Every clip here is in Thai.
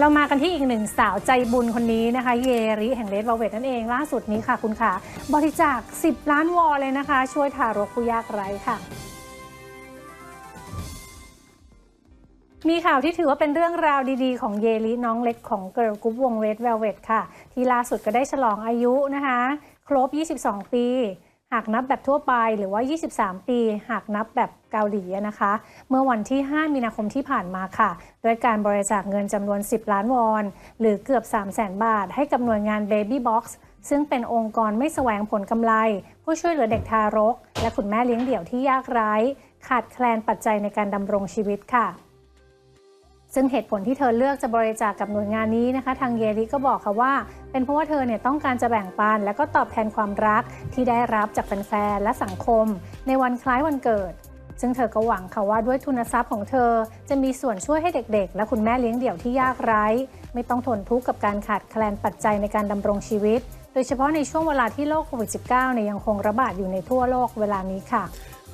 เรามากันที่อีกหนึ่งสาวใจบุญคนนี้นะคะ เยริแห่งเลดเวลเวตนั่นเองล่าสุดนี้ค่ะคุณค่ะ บริจาค 10 ล้านวอลเลยนะคะ ช่วยทารกผู้ยากไร้ค่ะมีข่าวที่ถือว่าเป็นเรื่องราวดีๆ ของเยลิน้องเล็กของเกิร์ลกรุ๊ปวงเ Red Velvet ค่ะ ที่ล่าสุดก็ได้ฉลองอายุนะคะ ครบ 22 ปี หากนับแบบทั่วไปหรือว่า 23 ปี หากนับแบบเกาหลีนะคะ เมื่อวันที่ 5 มีนาคมที่ผ่านมาค่ะ ด้วยการบริจาคเงินจำนวน 10 ล้านวอน หรือเกือบ 3 0 0 0 0 0บาท ให้กับหน่วยงาน Baby Box ซึ่งเป็นองค์กรไม่แสวงผลกำไร ผู้ช่วยเหลือเด็กทารก และคุณแม่เลี้ยงเดี่ยวที่ยากไร้ ขาดแคลนปัจจัยในการดำรงชีวิตค่ะ ซึ่งเหตุผลที่เธอเลือกจะบริจาคกับหน่วยงานนี้นะคะ ทางเยริก็บอกค่ะว่า เป็นเพราะว่าเธอเนี่ยต้องการจะแบ่งปัน และก็ตอบแทนความรักที่ได้รับจากแฟนๆและสังคม ในวันคล้ายวันเกิด ซึ่งเธอก็หวังค่ะว่าด้วยทุนทรัพย์ของเธอ จะมีส่วนช่วยให้เด็กๆ และคุณแม่เลี้ยงเดี่ยวที่ยากไร้ ไม่ต้องทนทุกข์กับการขาดแคลนปัจจัยในการดำรงชีวิต ดยเฉพาะในช่วงเวลาที่โรคโควิด -19 เนี่ยยังคงระบาดอยู่ในทั่วโลกเวลานี้ค่ะ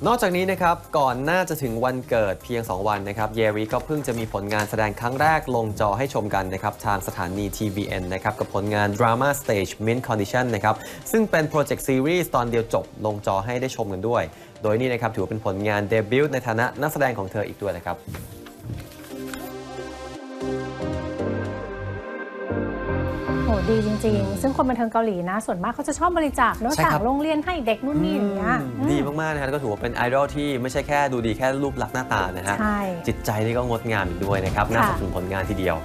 นอกจากนี้นะครับก่อนหน้าจะถึงวันเกิดเพียง 2 วันนะครับเยริก็เพิ่งจะมีผลงานแสดงครั้งแรกลงจอให้ชมกันนะครับทางสถานี TVN นะครับกับผลงาน Drama Stage Mint Condition นะครับซึ่งเป็นโปรเจกต์ซีรีส์ตอนเดียวจบลงจอให้ได้ชมกันด้วย โดยนี่นะครับถือว่าเป็นผลงานเดบิวต์ในฐานะนักแสดงของเธออีกด้วยนะครับ โหดีจริง ๆ ซึ่งคนบันเทิงเกาหลีนะ ส่วนมากเขาจะชอบบริจาคเนอะใช่ครับต่างโรงเรียนให้เด็กนู่นนี่อย่างเงี้ยอืม ดีมากๆนะครับก็ถือว่าเป็นไอดอลที่ไม่ใช่แค่ดูดีแค่รูปลักษณ์หน้าตานะฮะใช่จิตใจนี่ก็งดงามอีกด้วยนะครับน่าค่ะสนับสนุนผลงานทีเดียว